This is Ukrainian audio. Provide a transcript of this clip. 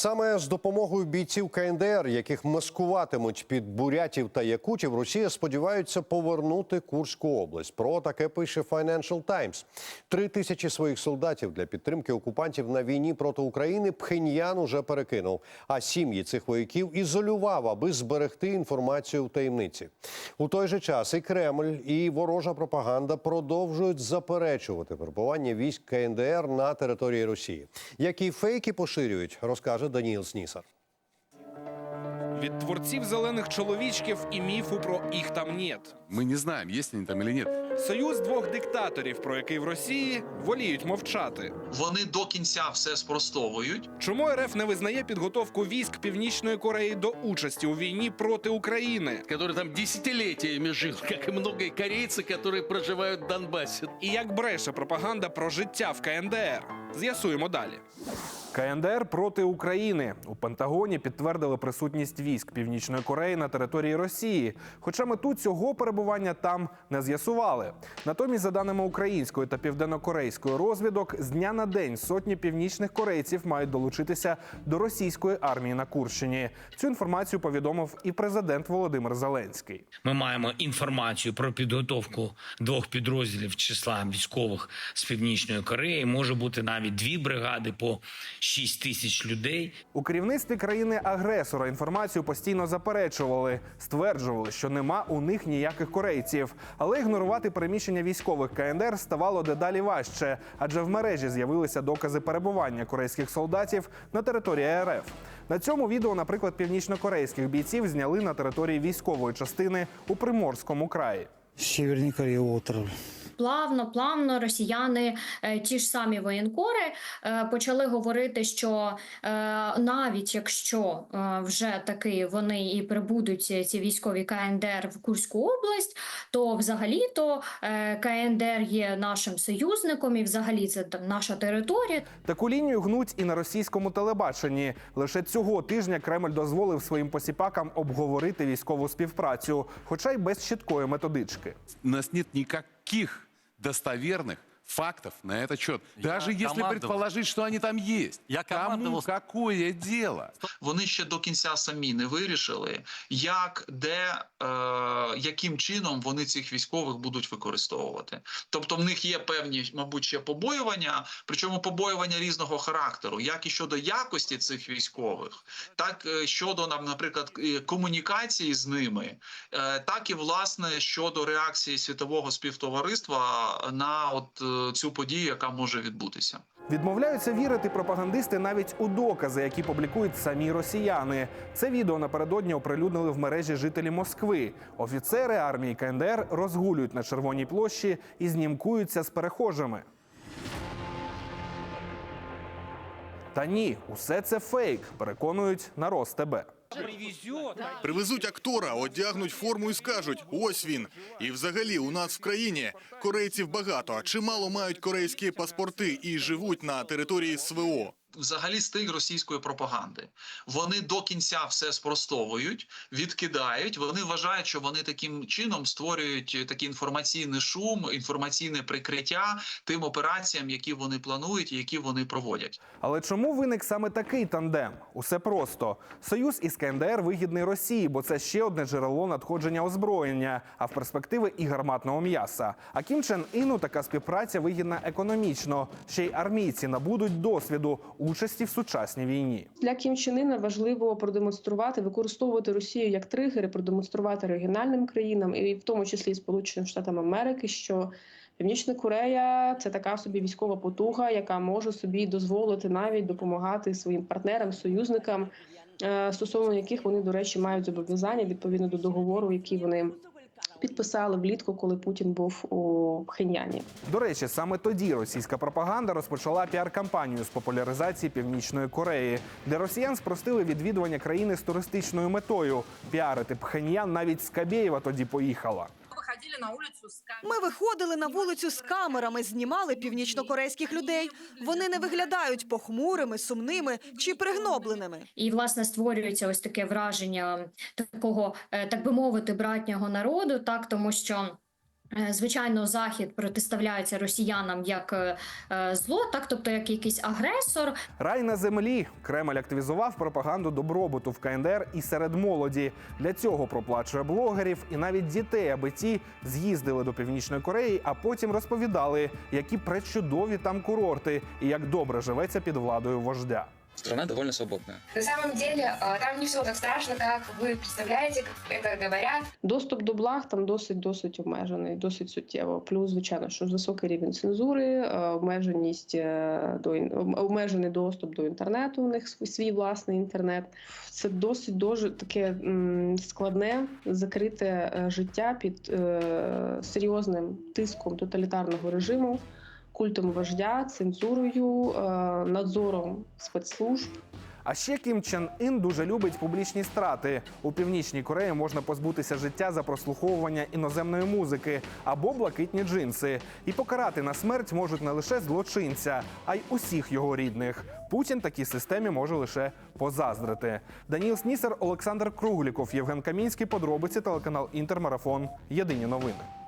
Саме з допомогою бійців КНДР, яких маскуватимуть під бурятів та якутів, Росія сподівається повернути Курську область. Про таке пише Financial Times. Три тисячі своїх солдатів для підтримки окупантів на війні проти України Пхеньян уже перекинув. А сім'ї цих вояків ізолював, аби зберегти інформацію в таємниці. У той же час і Кремль, і ворожа пропаганда продовжують заперечувати перебування військ КНДР на території Росії. Які фейки поширюють, розкаже Даніл Снісар. Від творців зелених чоловічків і міфу про їх там нет. Мы не знаем, есть они там или нет. Союз двох диктаторів, про який в Росії воліють мовчати. Вони до кінця все спростовують. Чому РФ не визнає підготовку військ Північної Кореї до участі у війні проти України? который там десятилетиями жил, как и многие корейцы, которые проживают в Донбассе. І як бреше пропаганда про життя в КНДР? З'ясуємо далі. КНДР проти України у Пентагоні підтвердили присутність військ Північної Кореї на території Росії. Хоча мету цього перебування там не з'ясували. Натомість, за даними української та південнокорейської розвідок, з дня на день сотні північних корейців мають долучитися до російської армії на Курщині. Цю інформацію повідомив і президент Володимир Зеленський. Ми маємо інформацію про підготовку двох підрозділів числа військових з північної Кореї. Може бути навіть дві бригади по 6 тисяч людей. У керівництві країни-агресора інформацію постійно заперечували, стверджували, що нема у них ніяких корейців. Але ігнорувати переміщення військових КНДР ставало дедалі важче, адже в мережі з'явилися докази перебування корейських солдатів на території РФ. На цьому відео, наприклад, північнокорейських бійців зняли на території військової частини у Приморському краї. Северной Кореи утром. Плавно, плавно росіяни, е, ті ж самі воєнкори, е, почали говорити, що е, навіть якщо вже таки вони і прибудуть ці військові КНДР в Курську область, то взагалі-то е, КНДР є нашим союзником, і взагалі це там наша територія. Таку лінію гнуть і на російському телебаченні. Лише цього тижня Кремль дозволив своїм посіпакам обговорити військову співпрацю, хоча й без чіткої методички. У нас нет никаких достоверных фактов на этот счет. Даже если командовал. предположить, что они там есть. Я Кому какое дело? Вони ще до кінця самі не вирішили, як, де, е, яким чином вони цих військових будуть використовувати. Тобто, в них є певні, мабуть, ще побоювання, причому побоювання різного характеру, як і щодо якості цих військових, так е, щодо нам, наприклад, комунікації з ними, е, так і власне щодо реакції світового співтовариства на от е, цю подію, яка може відбутися. Відмовляються вірити пропагандисти навіть у докази, які публікують самі росіяни. Це відео напередодні оприлюднили в мережі жителі Москви. Офіцери армії КНДР розгулюють на червоній площі і знімкуються з перехожими. Та ні, усе це фейк, переконують на РосТБ. Привезуть актора, одягнуть форму і скажуть: ось він. І взагалі у нас в країні корейців багато. Чимало мають корейські паспорти і живуть на території СВО. Взагалі стиль російської пропаганди. Вони до кінця все спростовують, відкидають. Вони вважають, що вони таким чином створюють такий інформаційний шум, інформаційне прикриття тим операціям, які вони планують і які вони проводять. Але чому виник саме такий тандем? Усе просто. Союз із КНДР вигідний Росії, бо це ще одне джерело надходження озброєння, а в перспективи і гарматного м'яса. А Кім Чен Іну така співпраця вигідна економічно. Ще й армійці набудуть досвіду участі в сучасній війні. Для Кім Чен Іна важливо продемонструвати, використовувати Росію як тригери, продемонструвати регіональним країнам, і в тому числі Сполученим Штатам Америки, що Північна Корея це така собі військова потуга, яка може собі дозволити навіть допомагати своїм партнерам, союзникам, е, стосовно яких вони, до речі, мають зобов'язання відповідно до договору, який вони підписали влітку, коли Путін був у Пхеньяні. До речі, саме тоді російська пропаганда розпочала піар-кампанію з популяризації Північної Кореї, де росіян спростили відвідування країни з туристичною метою. Піарити Пхеньян навіть з Кабєєва тоді поїхала. Ми виходили на вулицю з камерами, знімали північнокорейських людей. Вони не виглядають похмурими, сумними чи пригнобленими. І власне створюється ось таке враження такого, е, так би мовити, братнього народу, так тому що. Е, Звичайно, захід протиставляється росіянам як е, е, зло, так тобто як якийсь агресор. Рай на землі. Кремль активізував пропаганду добробуту в КНДР і серед молоді. Для цього проплачує блогерів і навіть дітей, аби ті з'їздили до Північної Кореї, а потім розповідали, які пречудові там курорти і як добре живеться під владою вождя. Страна довольно свободная. На самом деле, там не все так страшно, как вы представляете, как это говорят. Доступ до благ там досить досить обмежений, досить суттєво. Плюс, звичайно, що високий рівень цензури, е, обмеженість е, до обмежений доступ до інтернету. У них свій- власний інтернет. Це досить дуже таке складне, закрите е, життя під серйозним тиском тоталітарного режиму, культом вождя, цензурою, е, надзором спецслужб. А ще Кім Чен Ін дуже любить публічні страти. У північній Кореї можна позбутися життя за прослуховування іноземної музики або блакитні джинси. І покарати на смерть можуть не лише злочинця, а й усіх його рідних. Путін такій системі може лише позаздрити. Даніл Снісер, Олександр Кругліков, Євген Камінський. Подробиці телеканал Інтермарафон. Єдині новини.